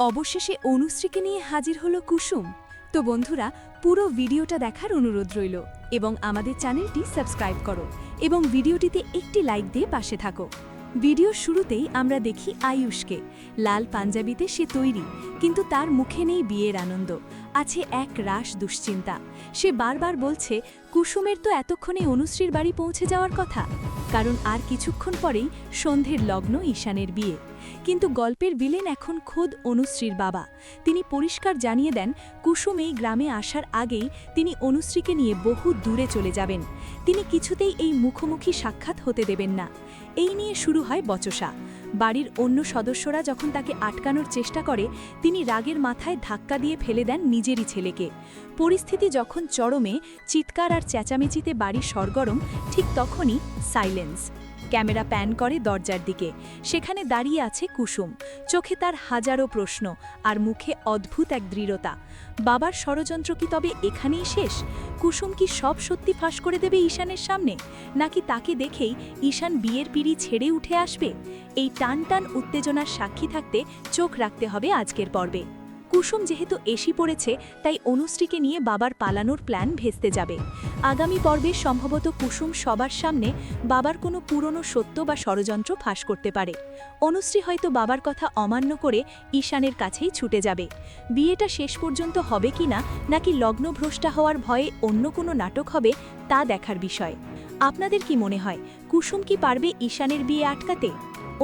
অবশেষে অনুশ্রীকে নিয়ে হাজির হলো কুসুম। তো বন্ধুরা, পুরো ভিডিওটা দেখার অনুরোধ রইল এবং আমাদের চ্যানেলটি সাবস্ক্রাইব করো এবং ভিডিওটিতে একটি লাইক দিয়ে পাশে থাকো। ভিডিওর শুরুতেই আমরা দেখি আয়ুষকে। লাল পাঞ্জাবিতে সে তৈরি, কিন্তু তার মুখে নেই বিয়ের আনন্দ। আছে এক রাস দুশ্চিন্তা। সে বারবার বলছে কুসুমের তো এতক্ষণে অনুশ্রীর বাড়ি পৌঁছে যাওয়ার কথা। কারণ আর কিছুক্ষণ পরেই সন্ধ্যের লগ্ন ঈশানের বিয়ে। কিন্তু গল্পের বিলেন এখন খোদ অনুশ্রীর বাবা। তিনি পরিষ্কার জানিয়ে দেন, কুসুম এই গ্রামে আসার আগেই তিনি অনুশ্রীকে নিয়ে বহু দূরে চলে যাবেন। তিনি কিছুতেই এই মুখোমুখি সাক্ষাৎ হতে দেবেন না। এই নিয়ে শুরু হয় বচসা। বাড়ির অন্য সদস্যরা যখন তাকে আটকানোর চেষ্টা করে, তিনি রাগের মাথায় ধাক্কা দিয়ে ফেলে দেন নিজেরই ছেলেকে। পরিস্থিতি যখন চরমে, চিৎকার আর চেঁচামেচিতে বাড়ি সরগরম, ঠিক তখনই সাইলেন্স। ক্যামেরা প্যান করে দরজার দিকে। সেখানে দাঁড়িয়ে আছে কুসুম। চোখে তার হাজারো প্রশ্ন আর মুখে অদ্ভুত এক দৃঢ়তা। বাবার ষড়যন্ত্র কি তবে এখানেই শেষ? কুসুম কি সব সত্যি ফাঁস করে দেবে ঈশানের সামনে? নাকি তাকে দেখেই ঈশান বিয়ের পিড়ি ছেড়ে উঠে আসবে? এই টান টান উত্তেজনার সাক্ষী থাকতে চোখ রাখতে হবে আজকের পর্বে। কুসুম যেহেতু এসি পড়েছে, তাই অনুশ্রীকে নিয়ে বাবার পালানোর প্ল্যান ভেস্তে যাবে। আগামী পর্বে সম্ভবত কুসুম সবার সামনে বাবার কোনো পুরনো সত্য বা ষড়যন্ত্র ফাঁস করতে পারে। অনুশ্রী হয়তো বাবার কথা অমান্য করে ঈশানের কাছেই ছুটে যাবে। বিয়েটা শেষ পর্যন্ত হবে কিনা নাকি লগ্নভ্রষ্টা হওয়ার ভয়ে অন্য কোনো নাটক হবে, তা দেখার বিষয়। আপনাদের কি মনে হয়, কুসুম কি পারবে ঈশানের বিয়ে আটকাতে?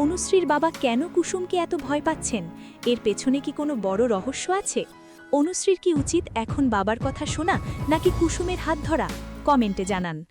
অনুশ্রীর বাবা কেন কুসুমকে এত ভয় পাচ্ছেন? এর পেছনে কি কোনো বড় রহস্য আছে? অনুশ্রীর কি উচিত এখন বাবার কথা শোনা নাকি কুসুমের হাত ধরা? কমেন্টে জানান।